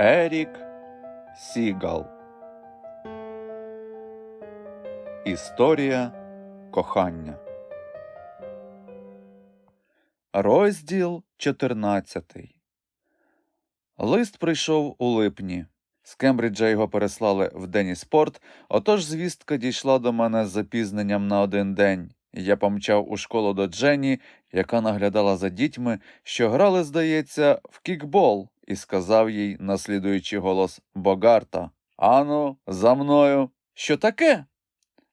Ерік Сігал. Історія кохання. Розділ 14. Лист прийшов у липні. З Кембриджа його переслали в Деніспорт, отож звістка дійшла до мене з запізненням на один день. Я помчав у школу до Дженні, яка наглядала за дітьми, що грали, здається, в кікбол, і сказав їй, наслідуючи голос Богарта Ану, за мною. Що таке?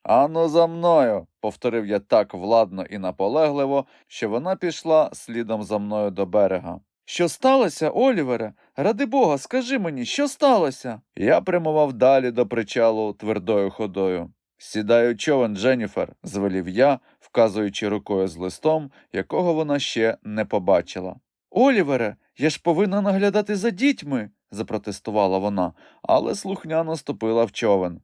Ану, за мною, повторив я так владно і наполегливо, що вона пішла слідом за мною до берега. Що сталося, Олівере? Ради Бога, скажи мені, що сталося? Я прямував далі до причалу твердою ходою. Сідай у човен, Дженніфер, звелів я, вказуючи рукою з листом, якого вона ще не побачила. Олівере, я ж повинна наглядати за дітьми, запротестувала вона, але слухняно ступила в човен.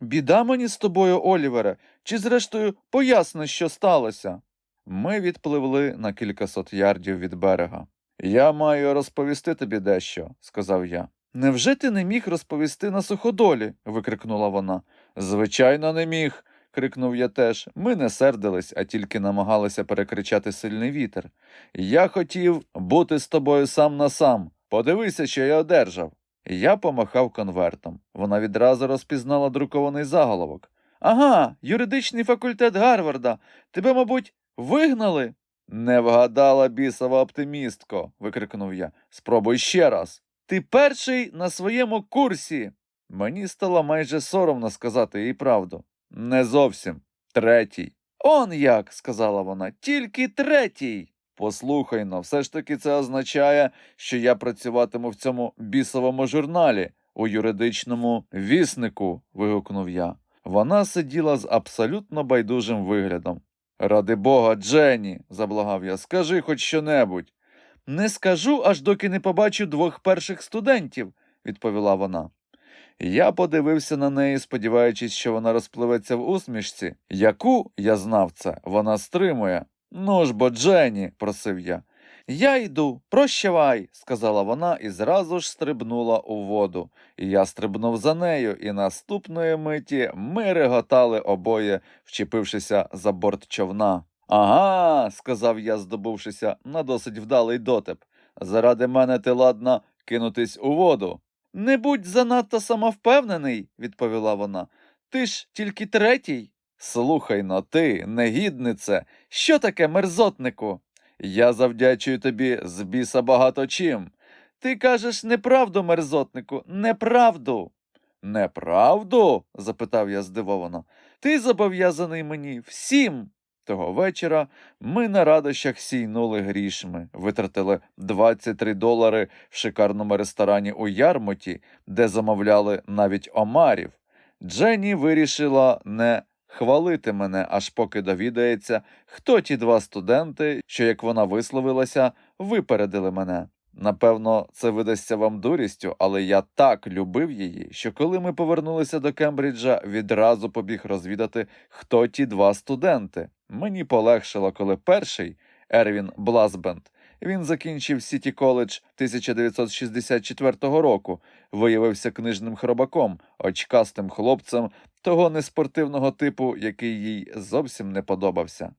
Біда мені з тобою, Олівере, чи зрештою поясни, що сталося? Ми відпливли на кількасот ярдів від берега. Я маю розповісти тобі дещо, сказав я. Невже ти не міг розповісти на суходолі? викрикнула вона. Звичайно, не міг. Крикнув я теж. Ми не сердились, а тільки намагалися перекричати сильний вітер. Я хотів бути з тобою сам на сам. Подивися, що я одержав. Я помахав конвертом. Вона відразу розпізнала друкований заголовок. Ага, юридичний факультет Гарварда. Тебе, мабуть, вигнали? Не вгадала бісова оптимістко, викрикнув я. Спробуй ще раз. Ти перший на своєму курсі. Мені стало майже соромно сказати їй правду. Не зовсім. Третій. Он як, сказала вона, тільки третій. Послухай но, все ж таки це означає, що я працюватиму в цьому бісовому журналі, у юридичному віснику. вигукнув я. Вона сиділа з абсолютно байдужим виглядом. Ради Бога, Дженні, заблагав я, скажи хоч що-небудь. Не скажу, аж доки не побачу двох перших студентів, відповіла вона. Я подивився на неї, сподіваючись, що вона розпливеться в усмішці, яку, я знав це, вона стримує. Ну ж бо, Дженні, просив я. Я йду, прощавай, сказала вона і зразу ж стрибнула у воду. І я стрибнув за нею, і наступної миті ми реготали обоє, вчепившися за борт човна. Ага, сказав я, здобувшися на досить вдалий дотеп. Заради мене ти ладна кинутись у воду. Не будь занадто самовпевнений, відповіла вона. Ти ж тільки третій. Слухай но ти, негіднице, що таке мерзотнику? Я завдячую тобі з біса багато чим. Ти кажеш неправду, мерзотнику, неправду. Неправду? запитав я здивовано. Ти зобов'язаний мені всім. Того вечора ми на радощах сійнули грішми, витратили 23 долари в шикарному ресторані у Ярмоті, де замовляли навіть омарів. Дженні вирішила не хвалити мене, аж поки довідається, хто ті два студенти, що, як вона висловилася, випередили мене. Напевно, це видасться вам дурістю, але я так любив її, що коли ми повернулися до Кембриджа, відразу побіг розвідати, хто ті два студенти. Мені полегшило, коли перший Ервін Бласбенд, він закінчив Сіті коледж 1964 року, виявився книжним хробаком, очкастим хлопцем того неспортивного типу, який їй зовсім не подобався.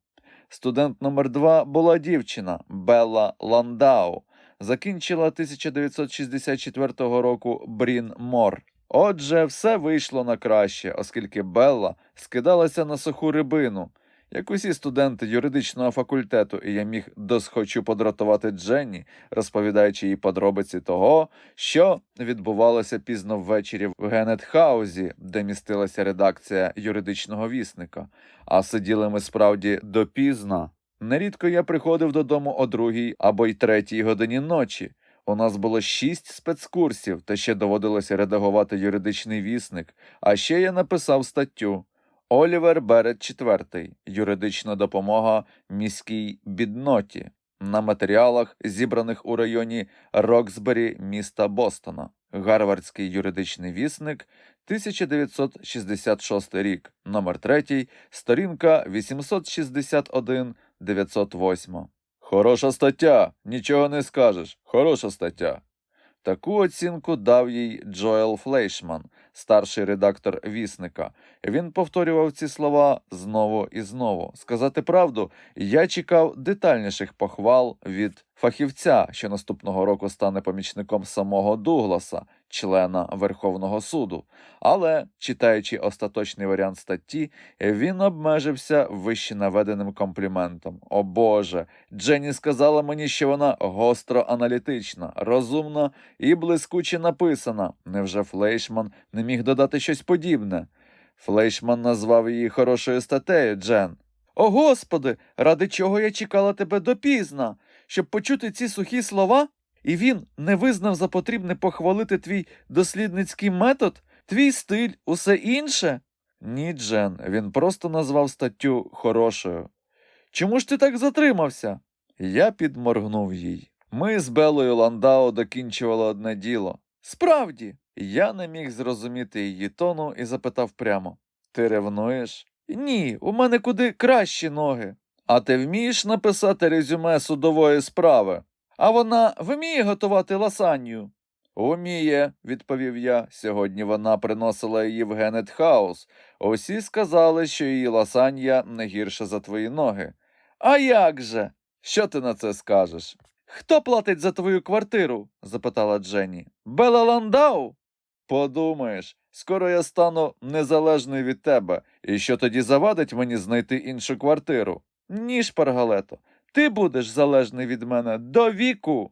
Студент номер два була дівчина Белла Ландау, закінчила 1964 року Брін Мор. Отже, все вийшло на краще, оскільки Белла скидалася на суху рибину, як усі студенти юридичного факультету, і я міг досхочу подратувати Дженні, розповідаючи їй подробиці того, що відбувалося пізно ввечері в Генетхаузі, де містилася редакція юридичного вісника, а сиділи ми справді допізна. Нерідко я приходив додому о другій або й третій годині ночі. У нас було шість спецкурсів, та ще доводилося редагувати юридичний вісник, а ще я написав статтю. Олівер Берет IV. Юридична допомога міській бідноті на матеріалах, зібраних у районі Роксбері міста Бостона. Гарвардський юридичний вісник, 1966 рік, номер 3, сторінка 861 908. Хороша стаття, нічого не скажеш. Хороша стаття. Таку оцінку дав їй Джоел Флейшман, старший редактор вісника. Він повторював ці слова знову і знову. Сказати правду, я чекав детальніших похвал від фахівця, що наступного року стане помічником самого Дугласа, члена Верховного суду. Але, читаючи остаточний варіант статті, він обмежився вище наведеним компліментом. О Боже, Дженні сказала мені, що вона гостро аналітична, розумна і блискуче написана. Невже Флейшман не міг додати щось подібне? Флейшман назвав її хорошою статтею, Джен. О Господи, ради чого я чекала тебе допізна, щоб почути ці сухі слова? І він не визнав за потрібне похвалити твій дослідницький метод, твій стиль, усе інше? Ні, Джен, він просто назвав статтю хорошою. Чому ж ти так затримався? Я підморгнув їй. Ми з Белою Ландао докінчували одне діло. Справді, я не міг зрозуміти її тону і запитав прямо: Ти ревнуєш? Ні, у мене куди кращі ноги. А ти вмієш написати резюме судової справи? А вона вміє готувати ласанью? Уміє, відповів я. Сьогодні вона приносила її в Генет Хаус. Усі сказали, що її ласанья не гірша за твої ноги. А як же? Що ти на це скажеш? Хто платить за твою квартиру? запитала Дженні. Бела Ландау? Подумаєш, скоро я стану незалежною від тебе, і що тоді завадить мені знайти іншу квартиру? Ні, шпаргалето, ти будеш залежний від мене до віку.